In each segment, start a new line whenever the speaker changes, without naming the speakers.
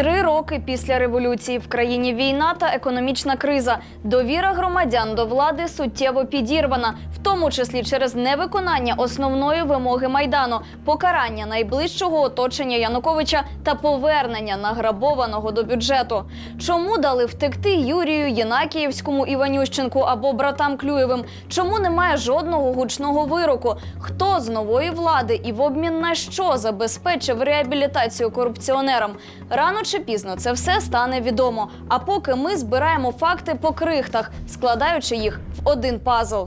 Три роки після революції в країні війна та економічна криза. Довіра громадян до влади суттєво підірвана, в тому числі через невиконання основної вимоги майдану, покарання найближчого оточення Януковича та повернення награбованого до бюджету. Чому дали втекти Юрію Єнакіївському Іванющенку або братам Клюєвим? Чому немає жодного гучного вироку? Хто з нової влади і в обмін на що забезпечив реабілітацію корупціонерам? Рано чи пізно це все стане відомо. А поки ми збираємо факти по крихтах, складаючи їх в один пазл.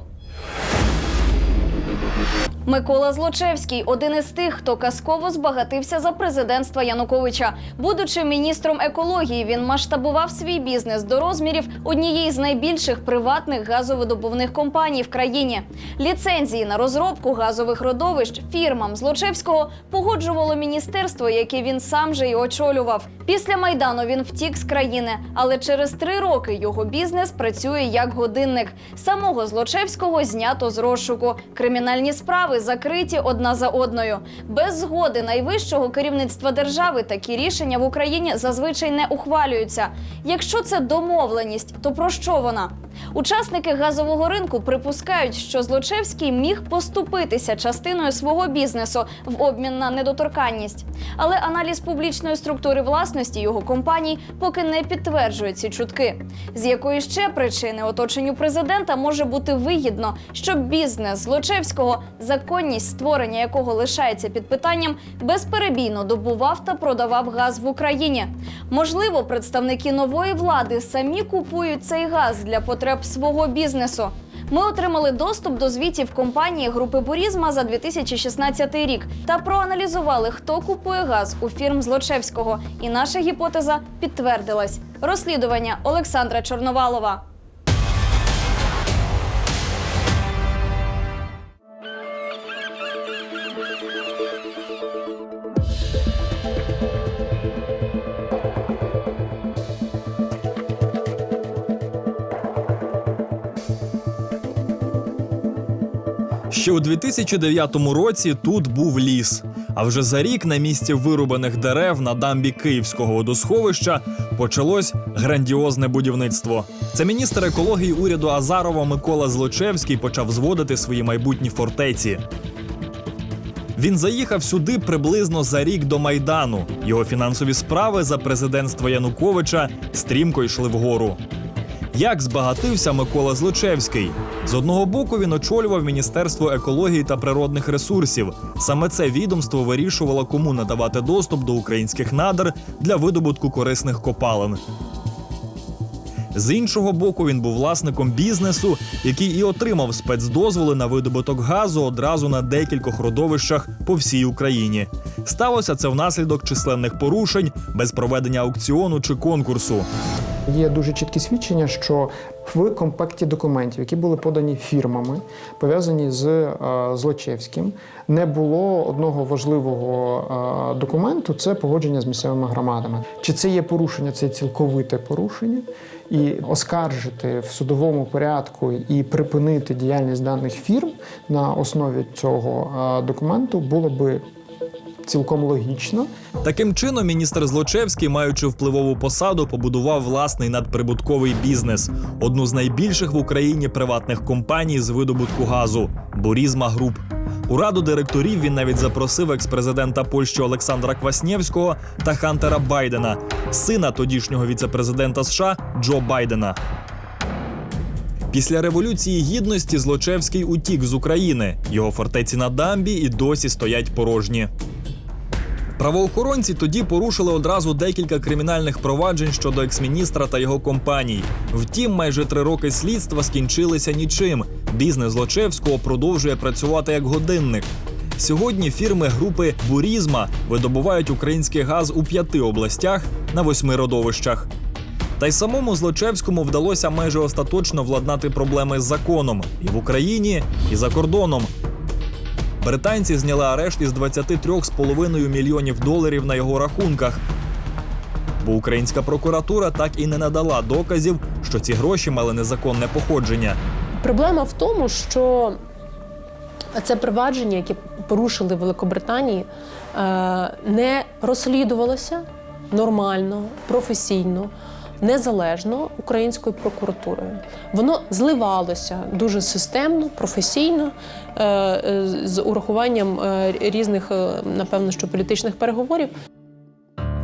Микола Злочевський один із тих, хто казково збагатився за президентства Януковича. Будучи міністром екології, він масштабував свій бізнес до розмірів однієї з найбільших приватних газовидобувних компаній в країні. Ліцензії на розробку газових родовищ фірмам Злочевського погоджувало міністерство, яке він сам же й очолював. Після майдану він втік з країни, але через три роки його бізнес працює як годинник. Самого Злочевського знято з розшуку. Кримінальні справи закриті одна за одною. Без згоди найвищого керівництва держави такі рішення в Україні зазвичай не ухвалюються. Якщо це домовленість, то про що вона? Учасники газового ринку припускають, що Злочевський міг поступитися частиною свого бізнесу в обмін на недоторканність. Але аналіз публічної структури власності його компаній поки не підтверджує ці чутки. З якої ще причини оточенню президента може бути вигідно, щоб бізнес Злочевського, законність створення якого лишається під питанням, безперебійно добував та продавав газ в Україні. Можливо, представники нової влади самі купують цей газ для потреб свого бізнесу. Ми отримали доступ до звітів компанії групи Бурізма за 2016 рік та проаналізували, хто купує газ у фірм Злочевського. І наша гіпотеза підтвердилась. Розслідування Олександра Чорновалова.
Ще у 2009 році тут був ліс. А вже за рік на місці вирубаних дерев на дамбі Київського водосховища почалось грандіозне будівництво. Це міністр екології уряду Азарова Микола Злочевський почав зводити свої майбутні фортеці. Він заїхав сюди приблизно за рік до майдану. Його фінансові справи за президентства Януковича стрімко йшли вгору. Як збагатився Микола Злочевський? З одного боку він очолював Міністерство екології та природних ресурсів. Саме це відомство вирішувало, кому надавати доступ до українських надр для видобутку корисних копалин. З іншого боку, він був власником бізнесу, який і отримав спецдозволи на видобуток газу одразу на декількох родовищах по всій Україні. Сталося це внаслідок численних порушень без проведення аукціону чи конкурсу.
Є дуже чіткі свідчення, що в комплекті документів, які були подані фірмами, пов'язані з е, Злочевським, не було одного важливого е, документу це погодження з місцевими громадами. Чи це є порушення, це цілковите порушення, і оскаржити в судовому порядку і припинити діяльність даних фірм на основі цього е, документу було би цілком логічно.
Таким чином, міністр Злочевський, маючи впливову посаду, побудував власний надприбутковий бізнес, одну з найбільших в Україні приватних компаній з видобутку газу Бурізма Груп. У раду директорів він навіть запросив експрезидента Польщі Олександра Кваснєвського та Хантера Байдена, сина тодішнього віцепрезидента США Джо Байдена. Після революції гідності Злочевський утік з України. Його фортеці на дамбі і досі стоять порожні. Правоохоронці тоді порушили одразу декілька кримінальних проваджень щодо екс-міністра та його компаній. Втім, майже три роки слідства скінчилися нічим. Бізнес Злочевського продовжує працювати як годинник. Сьогодні фірми групи Бурізма видобувають український газ у п'яти областях на восьми родовищах. Та й самому Злочевському вдалося майже остаточно владнати проблеми з законом і в Україні, і за кордоном. Британці зняли арешт із 23,5 мільйонів доларів на його рахунках. бо українська прокуратура так і не надала доказів, що ці гроші мали незаконне походження.
Проблема в тому, що це провадження, яке порушили в Великобританії, е, не розслідувалося нормально, професійно, незалежно українською прокуратурою. Воно зливалося дуже системно, професійно, е, е, з урахуванням е, різних, напевно, що політичних переговорів.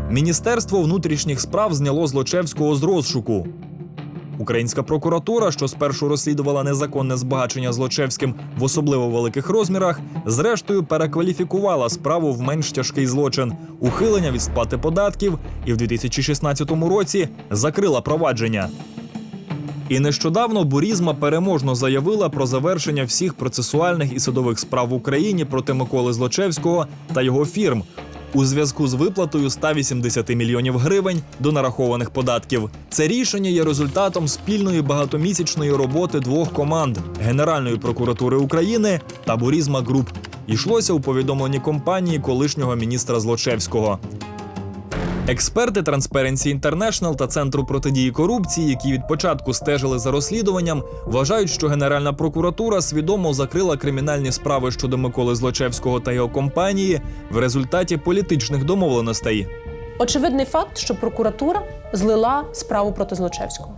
Міністерство внутрішніх справ зняло Злочевського з розшуку. Українська прокуратура, що спершу розслідувала незаконне збагачення Злочевським в особливо великих розмірах, зрештою перекваліфікувала справу в менш тяжкий злочин ухилення від сплати податків і в 2016 році закрила провадження. І нещодавно Бурізма переможно заявила про завершення всіх процесуальних і судових справ в Україні проти Миколи Злочевського та його фірм у зв'язку з виплатою 180 мільйонів гривень до нарахованих податків. Це рішення є результатом спільної багатомісячної роботи двох команд Генеральної прокуратури України та Бурізма Груп. Йшлося у повідомленні компанії колишнього міністра Злочевського. Експерти Transparency International та Центру протидії корупції, які від початку стежили за розслідуванням, вважають, що Генеральна прокуратура свідомо закрила кримінальні справи щодо Миколи Злочевського та його компанії в результаті політичних домовленостей.
Очевидний факт, що прокуратура злила справу проти Злочевського.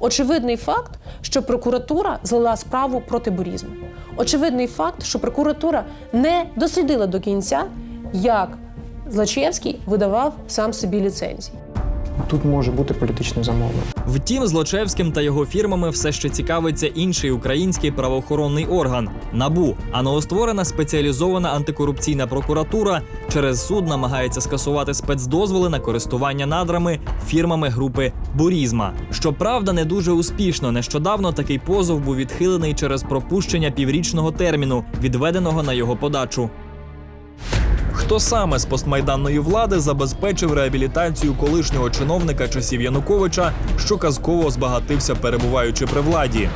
Очевидний факт, що прокуратура злила справу проти бурізму. Очевидний факт, що прокуратура не дослідила до кінця, як Злочевський видавав сам собі ліцензії.
Тут може бути політичне замовлення.
Втім, Злочевським та його фірмами все ще цікавиться інший український правоохоронний орган НАБУ. А новостворена спеціалізована антикорупційна прокуратура через суд намагається скасувати спецдозволи на користування надрами фірмами групи Бурізма. Щоправда, не дуже успішно. Нещодавно такий позов був відхилений через пропущення піврічного терміну, відведеного на його подачу. Хто саме з постмайданної влади забезпечив реабілітацію колишнього чиновника часів Януковича, що казково збагатився, перебуваючи при владі?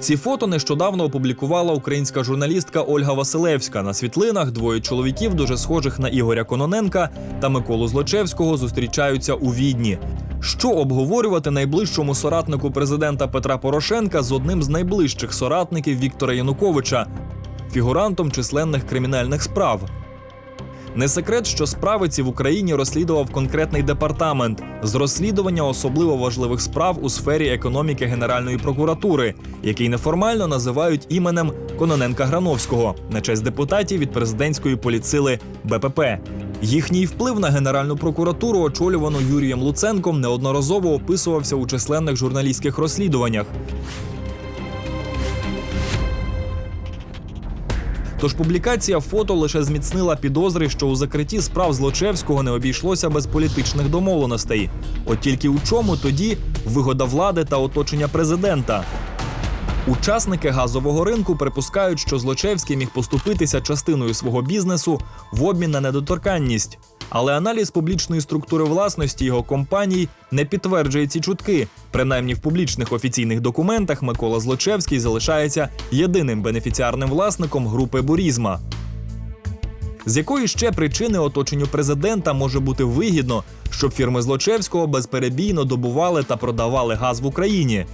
Ці фото нещодавно опублікувала українська журналістка Ольга Василевська. На світлинах двоє чоловіків, дуже схожих на Ігоря Кононенка та Миколу Злочевського, зустрічаються у Відні. Що обговорювати найближчому соратнику президента Петра Порошенка з одним з найближчих соратників Віктора Януковича, фігурантом численних кримінальних справ? Не секрет, що справи ці в Україні розслідував конкретний департамент з розслідування особливо важливих справ у сфері економіки Генеральної прокуратури, який неформально називають іменем Кононенка Грановського на честь депутатів від президентської політсили БПП. Їхній вплив на Генеральну прокуратуру, очолювану Юрієм Луценком, неодноразово описувався у численних журналістських розслідуваннях. Тож публікація фото лише зміцнила підозри, що у закритті справ Злочевського не обійшлося без політичних домовленостей. От тільки у чому тоді вигода влади та оточення президента. Учасники газового ринку припускають, що Злочевський міг поступитися частиною свого бізнесу в обмін на недоторканність. Але аналіз публічної структури власності його компаній не підтверджує ці чутки. Принаймні в публічних офіційних документах Микола Злочевський залишається єдиним бенефіціарним власником групи Бурізма. З якої ще причини оточенню президента може бути вигідно, щоб фірми Злочевського безперебійно добували та продавали газ в Україні?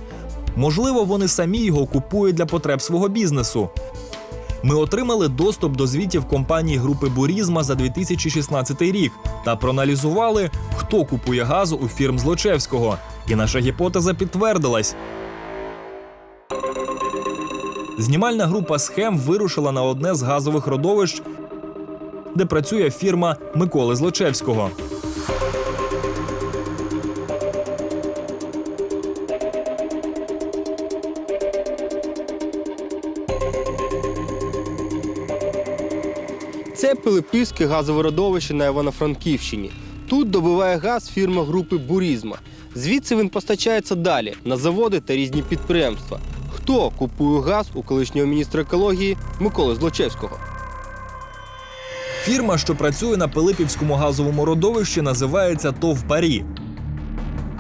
Можливо, вони самі його купують для потреб свого бізнесу. Ми отримали доступ до звітів компанії групи Бурізма за 2016 рік та проаналізували, хто купує газу у фірм Злочевського. І наша гіпотеза підтвердилась. Знімальна група схем вирушила на одне з газових родовищ, де працює фірма Миколи Злочевського.
Це Пилипівське газове родовище на Івано-Франківщині. Тут добиває газ фірма групи Бурізма. Звідси він постачається далі на заводи та різні підприємства. Хто купує газ у колишнього міністра екології Миколи Злочевського?
Фірма, що працює на Пилипівському газовому родовищі, називається ТОВ Парі.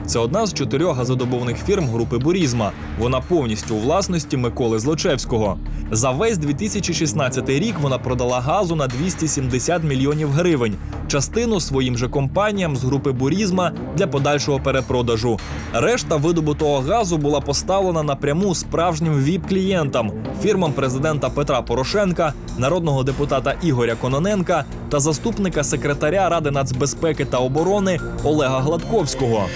Це одна з чотирьох газодобувних фірм групи Бурізма. Вона повністю у власності Миколи Злочевського. За весь 2016 рік вона продала газу на 270 мільйонів гривень. Частину своїм же компаніям з групи Бурізма для подальшого перепродажу. Решта видобутого газу була поставлена напряму справжнім віп-клієнтам фірмам президента Петра Порошенка, народного депутата Ігоря Кононенка та заступника секретаря Ради нацбезпеки та оборони Олега Гладковського.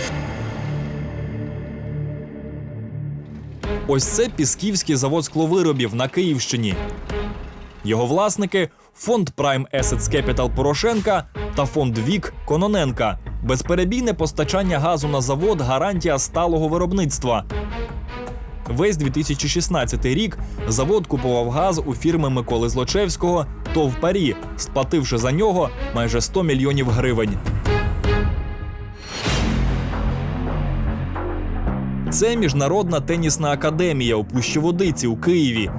Ось це Пісківський завод скловиробів на Київщині. Його власники фонд Prime Assets Capital Порошенка та фонд Вік Кононенка. Безперебійне постачання газу на завод гарантія сталого виробництва. Весь 2016 рік завод купував газ у фірми Миколи Злочевського ТОВ Парі, сплативши за нього майже 100 мільйонів гривень. Це міжнародна тенісна академія у Пущеводиці у Києві.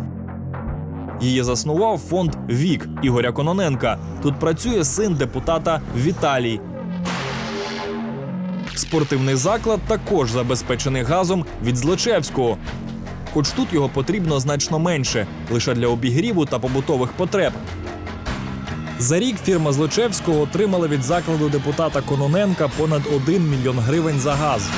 Її заснував фонд Вік Ігоря Кононенка. Тут працює син депутата Віталій. Спортивний заклад також забезпечений газом від Злочевського. Хоч тут його потрібно значно менше лише для обігріву та побутових потреб. За рік фірма Злочевського отримала від закладу депутата Кононенка понад 1 мільйон гривень за газ.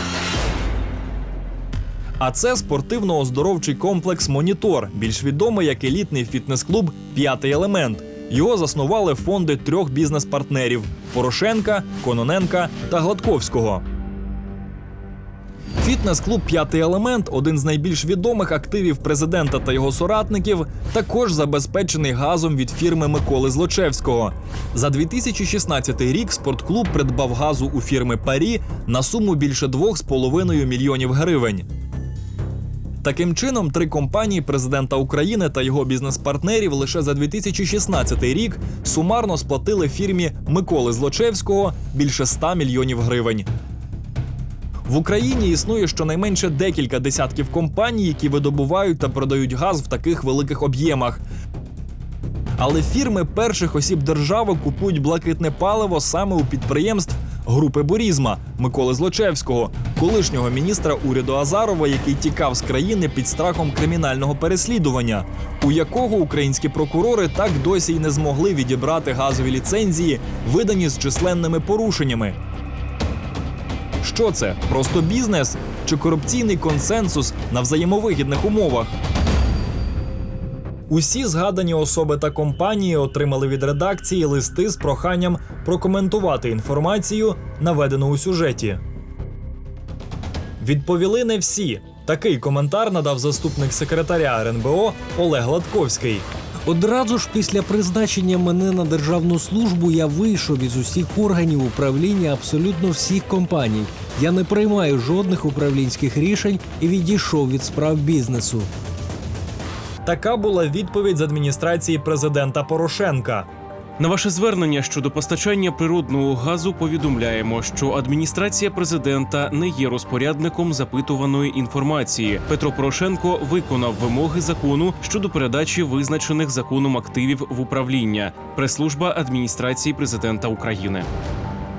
А це спортивно-оздоровчий комплекс Монітор, більш відомий як елітний фітнес-клуб П'ятий елемент. Його заснували фонди трьох бізнес-партнерів Порошенка, Кононенка та Гладковського. Фітнес-клуб П'ятий елемент, один з найбільш відомих активів президента та його соратників, також забезпечений газом від фірми Миколи Злочевського. За 2016 рік спортклуб придбав газу у фірми Парі на суму більше 2,5 мільйонів гривень. Таким чином, три компанії президента України та його бізнес-партнерів лише за 2016 рік сумарно сплатили фірмі Миколи Злочевського більше 100 мільйонів гривень. В Україні існує щонайменше декілька десятків компаній, які видобувають та продають газ в таких великих об'ємах. Але фірми перших осіб держави купують блакитне паливо саме у підприємств групи Борізма Миколи Злочевського, колишнього міністра уряду Азарова, який тікав з країни під страхом кримінального переслідування, у якого українські прокурори так досі й не змогли відібрати газові ліцензії, видані з численними порушеннями. Що це? Просто бізнес чи корупційний консенсус на взаємовигідних умовах? Усі згадані особи та компанії отримали від редакції листи з проханням прокоментувати інформацію, наведену у сюжеті. Відповіли не всі. Такий коментар надав заступник секретаря РНБО Олег Гладковський.
Одразу ж після призначення мене на державну службу я вийшов із усіх органів управління абсолютно всіх компаній. Я не приймаю жодних управлінських рішень і відійшов від справ бізнесу.
Така була відповідь з адміністрації президента Порошенка.
На ваше звернення щодо постачання природного газу повідомляємо, що адміністрація президента не є розпорядником запитуваної інформації. Петро Порошенко виконав вимоги закону щодо передачі визначених законом активів в управління. Прес-служба адміністрації президента України.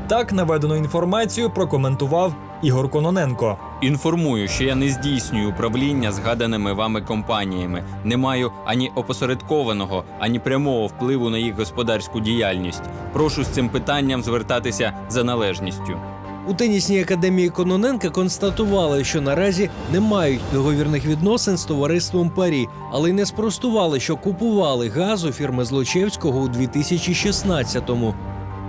Так наведену інформацію прокоментував Ігор Кононенко.
Інформую, що я не здійснюю управління згаданими вами компаніями, не маю ані опосередкованого, ані прямого впливу на їх господарську діяльність. Прошу з цим питанням звертатися за належністю.
У тенісній академії Кононенка констатували, що наразі не мають договірних відносин з товариством Парі, але й не спростували, що купували газ у фірми Злочевського у 2016-му.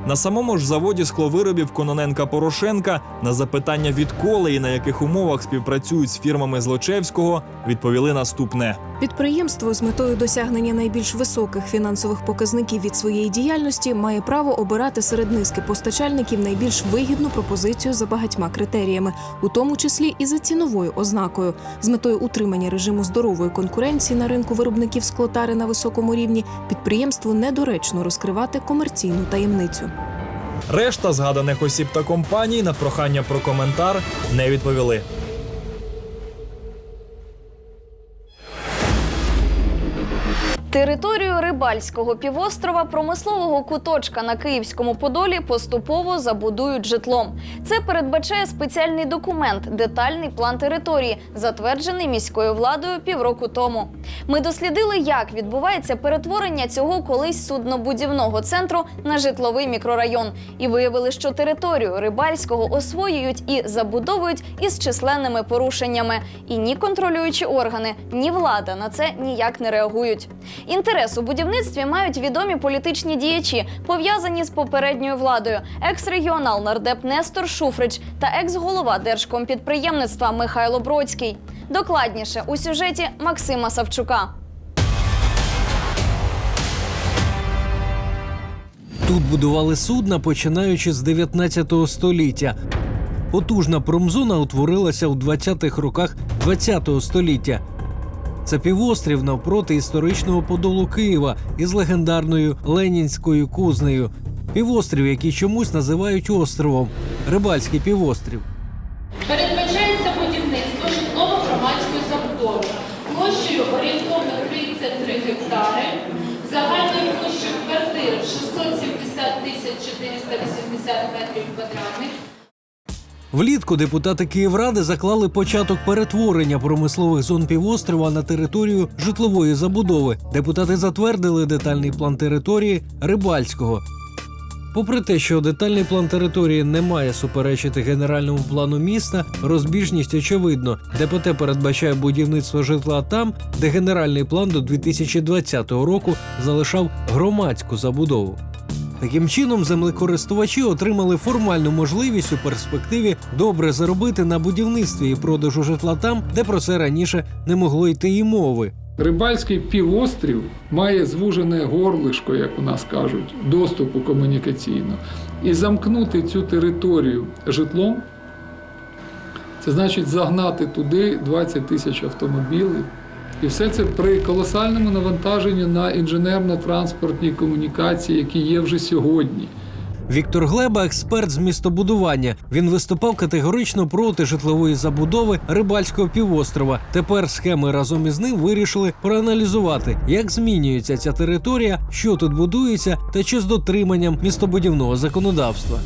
На самому ж заводі скловиробів Кононенка Порошенка на запитання відколи і на яких умовах співпрацюють з фірмами Злочевського, відповіли наступне.
Підприємство з метою досягнення найбільш високих фінансових показників від своєї діяльності має право обирати серед низки постачальників найбільш вигідну пропозицію за багатьма критеріями, у тому числі і за ціновою ознакою. З метою утримання режиму здорової конкуренції на ринку виробників склотари на високому рівні підприємству недоречно розкривати комерційну таємницю.
Решта згаданих осіб та компаній на прохання про коментар не відповіли.
Територію рибальського півострова, промислового куточка на Київському Подолі поступово забудують житлом. Це передбачає спеціальний документ детальний план території, затверджений міською владою півроку тому. Ми дослідили, як відбувається перетворення цього колись суднобудівного центру на житловий мікрорайон, і виявили, що територію рибальського освоюють і забудовують із численними порушеннями. І ні контролюючі органи, ні влада на це ніяк не реагують. Інтерес у будівництві мають відомі політичні діячі, пов'язані з попередньою владою, екс-регіонал нардеп Нестор Шуфрич та екс-голова держкомпідприємництва Михайло Бродський. Докладніше у сюжеті Максима Савчука.
Тут будували судна, починаючи з 19 століття. Потужна промзона утворилася у 20-х роках 20 століття. Це півострів навпроти історичного подолу Києва із легендарною Ленінською кузнею. Півострів, який чомусь називають островом Рибальський півострів.
Передбачається будівництво житлово-громадської забудови площею орієнтовно 33 гектари, загальною площею квартир 670 тисяч 480 метрів квадратних.
Влітку депутати Київради заклали початок перетворення промислових зон півострова на територію житлової забудови. Депутати затвердили детальний план території Рибальського. Попри те, що детальний план території не має суперечити генеральному плану міста, розбіжність очевидно. ДПТ передбачає будівництво житла там, де генеральний план до 2020 року залишав громадську забудову. Таким чином, землекористувачі отримали формальну можливість у перспективі добре заробити на будівництві і продажу житла там, де про це раніше не могло йти і мови.
Рибальський півострів має звужене горлишко, як у нас кажуть, доступу комунікаційно. І замкнути цю територію житлом це значить загнати туди 20 тисяч автомобілів. І все це при колосальному навантаженні на інженерно-транспортні комунікації, які є вже сьогодні.
Віктор Глеба, експерт з містобудування. Він виступав категорично проти житлової забудови рибальського півострова. Тепер схеми разом із ним вирішили проаналізувати, як змінюється ця територія, що тут будується, та чи з дотриманням містобудівного законодавства.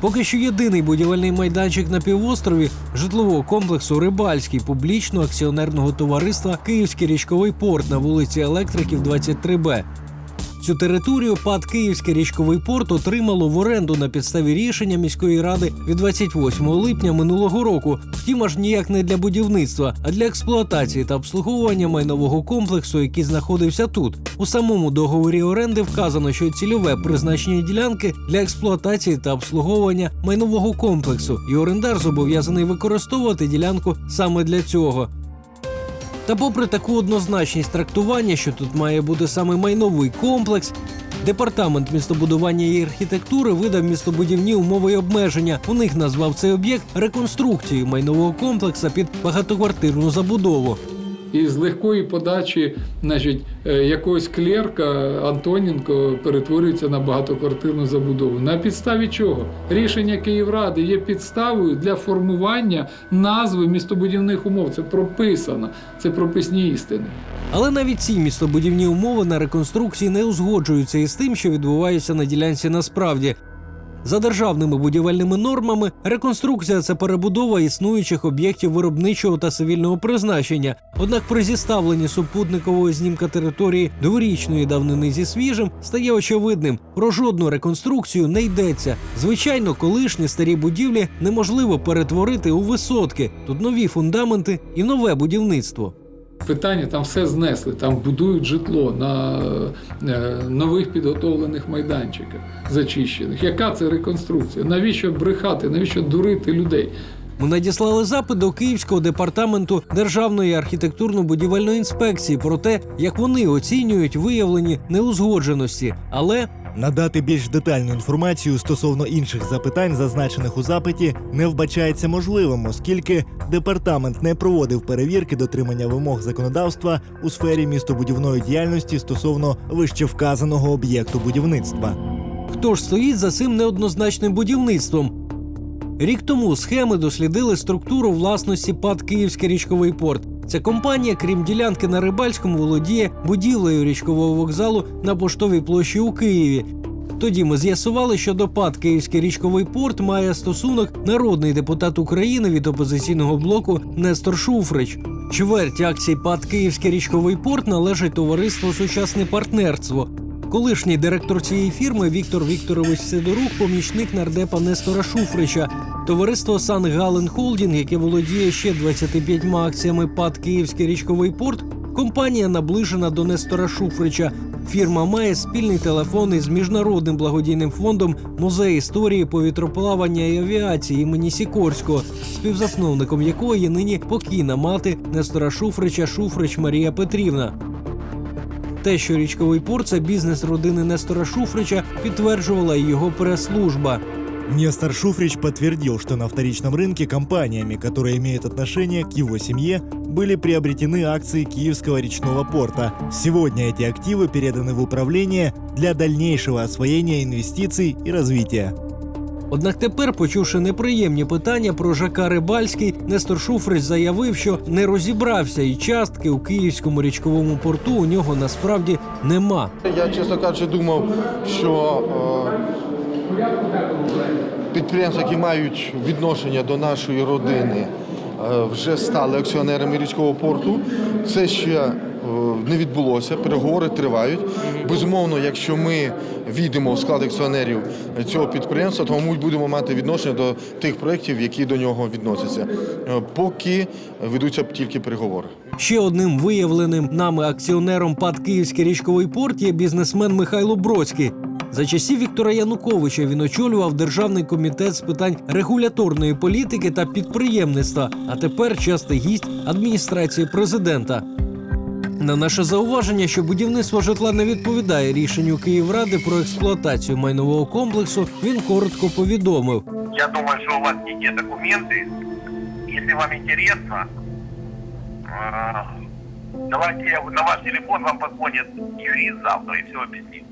Поки що єдиний будівельний майданчик на півострові житлового комплексу Рибальський публічного акціонерного товариства Київський річковий порт на вулиці Електриків 23Б. Цю територію ПАД Київський річковий порт отримало в оренду на підставі рішення міської ради від 28 липня минулого року. Втім, аж ніяк не для будівництва, а для експлуатації та обслуговування майнового комплексу, який знаходився тут. У самому договорі оренди вказано, що цільове призначення ділянки для експлуатації та обслуговування майнового комплексу, і орендар зобов'язаний використовувати ділянку саме для цього. Та попри таку однозначність трактування, що тут має бути саме майновий комплекс, департамент містобудування і архітектури видав містобудівні умови і обмеження. У них назвав цей об'єкт реконструкцією майнового комплексу під багатоквартирну забудову.
І з легкої подачі, значить, е, якогось клерка Антоненко перетворюється на багатоквартирну забудову. На підставі чого? Рішення Київради є підставою для формування назви містобудівних умов. Це прописано, це прописні істини.
Але навіть ці містобудівні умови на реконструкції не узгоджуються із тим, що відбувається на ділянці насправді. За державними будівельними нормами, реконструкція це перебудова існуючих об'єктів виробничого та цивільного призначення. Однак при зіставленні супутникової знімка території дворічної давнини зі свіжим стає очевидним: про жодну реконструкцію не йдеться. Звичайно, колишні старі будівлі неможливо перетворити у висотки. Тут нові фундаменти і нове будівництво.
Питання там все знесли, там будують житло на е, нових підготовлених майданчиках зачищених. Яка це реконструкція? Навіщо брехати? Навіщо дурити людей?
Ми надіслали запит до Київського департаменту Державної архітектурно-будівельної інспекції про те, як вони оцінюють виявлені неузгодженості, але
Надати більш детальну інформацію стосовно інших запитань, зазначених у запиті, не вбачається можливим, оскільки департамент не проводив перевірки дотримання вимог законодавства у сфері містобудівної діяльності стосовно вище вказаного об'єкту будівництва.
хто ж стоїть за цим неоднозначним будівництвом? Рік тому схеми дослідили структуру власності ПАД Київський річковий порт. Ця компанія, крім ділянки на Рибальському, володіє будівлею річкового вокзалу на поштовій площі у Києві. Тоді ми з'ясували, що до ПАД Київський річковий порт має стосунок народний депутат України від опозиційного блоку Нестор Шуфрич. Чверть акцій ПАД Київський річковий порт належить товариству Сучасне партнерство. Колишній директор цієї фірми Віктор Вікторович Сидорук, помічник нардепа Нестора Шуфрича. Товариство Сан Гален Холдінг, яке володіє ще 25 акціями ПАД Київський річковий порт, компанія наближена до Нестора Шуфрича. Фірма має спільний телефон із міжнародним благодійним фондом Музей історії повітроплавання і авіації імені Сікорського, співзасновником якої є нині покійна мати Нестора Шуфрича Шуфрич Марія Петрівна. Те, що річковий порт це бізнес родини Нестора Шуфрича, підтверджувала його прес-служба.
Нестор Шуфрич подтвердил, что на вторичном рынке компаниями, которые имеют отношение к его семье, были приобретены акции Киевского речного порта. Сегодня эти активы переданы в управление для дальнейшего освоения инвестиций и развития.
Однак тепер, почувши неприємні питання про ЖК Рибальський, Нестор Шуфрич заявив, що не розібрався і частки у київському річковому порту у нього насправді нема.
Я, чесно кажучи, думав, що е, підприємства, які мають відношення до нашої родини, е, вже стали акціонерами річкового порту. Це ще е, не відбулося, переговори тривають. Безумовно, якщо ми війдемо в склад акціонерів цього підприємства, то ми будемо мати відношення до тих проєктів, які до нього відносяться. Е, Поки ведуться тільки переговори.
Ще одним виявленим нами акціонером ПАД Київський річковий порт є бізнесмен Михайло Бродський. За часів Віктора Януковича він очолював державний комітет з питань регуляторної політики та підприємництва, а тепер частий гість адміністрації президента. На наше зауваження, що будівництво житла не відповідає рішенню Київради про експлуатацію майнового комплексу, він коротко повідомив:
Я думаю, что у вас не те документы. Если вам интересно, э, давайте я на ваш телефон вам позвонит юрист завтра и все объяснит.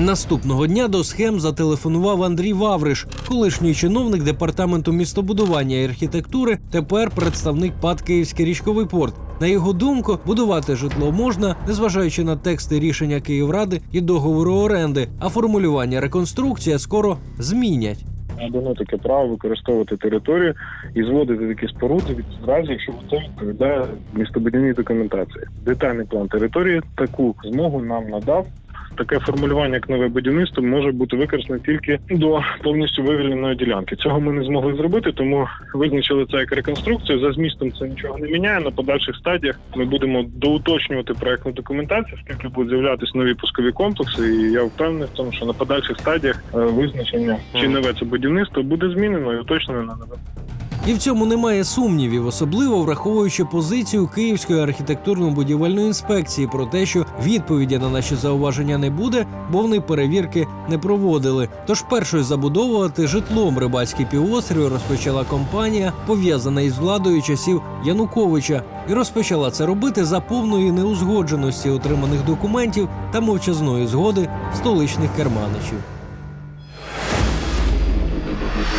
Наступного дня до схем зателефонував Андрій Вавриш, колишній чиновник департаменту містобудування і архітектури, тепер представник ПАД Київський річковий порт. На його думку, будувати житло можна, незважаючи на тексти рішення Київради і договору оренди, а формулювання реконструкція скоро змінять.
надано таке право використовувати територію і зводити такі споруди від разі, якщо це відповідає містобудівній документації. Детальний план території таку змогу нам надав. Таке формулювання, як нове будівництво, може бути використане тільки до повністю вивільненої ділянки. Цього ми не змогли зробити, тому визначили це як реконструкцію. За змістом це нічого не міняє. На подальших стадіях ми будемо доуточнювати проектну документацію, оскільки будуть з'являтися нові пускові комплекси. І я впевнений в тому, що на подальших стадіях е, визначення чи нове це будівництво буде змінено і уточнено на нове.
І в цьому немає сумнівів, особливо враховуючи позицію Київської архітектурно-будівельної інспекції про те, що відповіді на наші зауваження не буде, бо вони перевірки не проводили. Тож першою забудовувати житлом рибацький півострів розпочала компанія, пов'язана із владою часів Януковича, і розпочала це робити за повної неузгодженості отриманих документів та мовчазної згоди столичних керманичів.